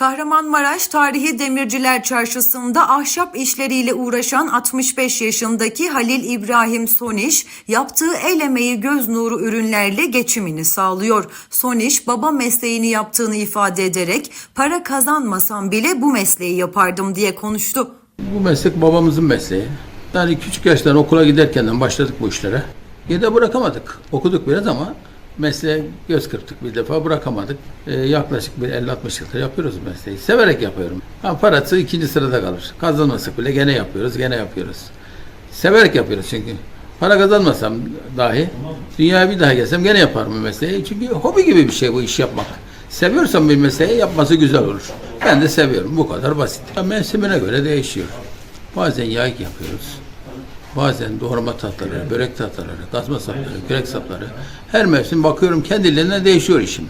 Kahramanmaraş Tarihi Demirciler Çarşısı'nda ahşap işleriyle uğraşan 65 yaşındaki Halil İbrahim Soniş, yaptığı el emeği göz nuru ürünlerle geçimini sağlıyor. Soniş, baba mesleğini yaptığını ifade ederek, para kazanmasam bile bu mesleği yapardım diye konuştu. Bu meslek babamızın mesleği. Yani küçük yaştan okula giderkenden başladık bu işlere. Yine bırakamadık. Okuduk biraz ama mesleğe göz kırptık bir defa bırakamadık. Ee, yaklaşık bir 50-60 yıldır yapıyoruz mesleği. Severek yapıyorum. Ha, parası ikinci sırada kalır. Kazanmasak bile gene yapıyoruz, gene yapıyoruz. Severek yapıyoruz çünkü. Para kazanmasam dahi dünyaya bir daha gelsem gene yaparım mesleği. Çünkü hobi gibi bir şey bu iş yapmak. Seviyorsam bir mesleği yapması güzel olur. Ben de seviyorum. Bu kadar basit. Mevsimine göre değişiyor. Bazen yayık yapıyoruz. Bazen doğrama tatları, börek tatlıları, kazma sapları, kürek sapları. Her mevsim bakıyorum kendiliğinden değişiyor işim.